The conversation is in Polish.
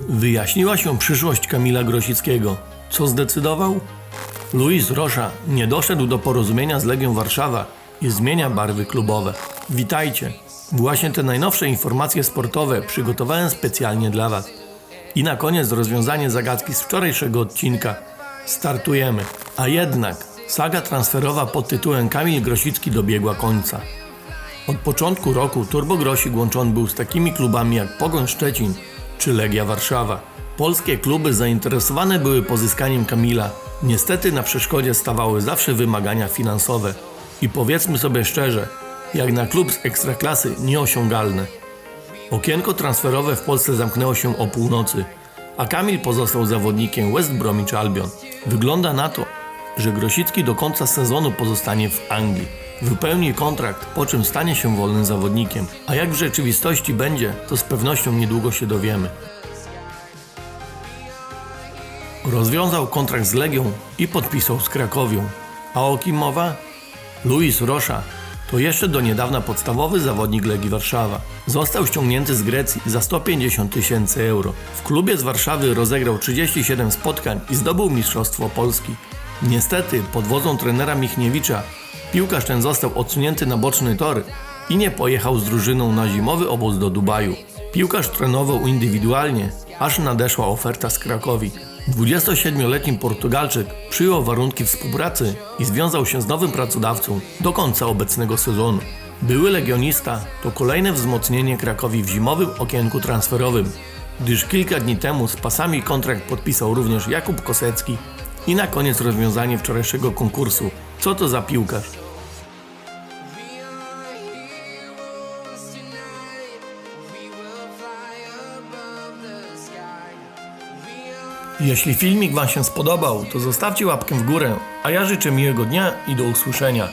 Wyjaśniła się przyszłość Kamila Grosickiego. Co zdecydował? Luis Rosza nie doszedł do porozumienia z Legią Warszawa i zmienia barwy klubowe. Witajcie! Właśnie te najnowsze informacje sportowe przygotowałem specjalnie dla Was. I na koniec rozwiązanie zagadki z wczorajszego odcinka. Startujemy. A jednak saga transferowa pod tytułem Kamil Grosicki dobiegła końca. Od początku roku Turbogrosik łączony był z takimi klubami jak Pogoń Szczecin czy Legia Warszawa. Polskie kluby zainteresowane były pozyskaniem Kamila. Niestety na przeszkodzie stawały zawsze wymagania finansowe. I powiedzmy sobie szczerze, jak na klub z ekstraklasy nieosiągalne. Okienko transferowe w Polsce zamknęło się o północy, a Kamil pozostał zawodnikiem West Bromwich Albion. Wygląda na to, że Grosicki do końca sezonu pozostanie w Anglii. Wypełni kontrakt, po czym stanie się wolnym zawodnikiem. A jak w rzeczywistości będzie, to z pewnością niedługo się dowiemy. Rozwiązał kontrakt z Legią i podpisał z Krakowią. A o kim mowa? Luis Rosza to jeszcze do niedawna podstawowy zawodnik Legii Warszawa. Został ściągnięty z Grecji za 150 tysięcy euro. W klubie z Warszawy rozegrał 37 spotkań i zdobył Mistrzostwo Polski. Niestety, pod wodzą trenera Michniewicza, piłkarz ten został odsunięty na boczny tor i nie pojechał z drużyną na zimowy obóz do Dubaju. Piłkarz trenował indywidualnie, aż nadeszła oferta z Krakowi. 27-letni Portugalczyk przyjął warunki współpracy i związał się z nowym pracodawcą do końca obecnego sezonu. Były legionista to kolejne wzmocnienie Krakowi w zimowym okienku transferowym, gdyż kilka dni temu z pasami kontrakt podpisał również Jakub Kosecki i na koniec rozwiązanie wczorajszego konkursu. Co to za piłkarz? Jeśli filmik Wam się spodobał, to zostawcie łapkę w górę, a ja życzę miłego dnia i do usłyszenia.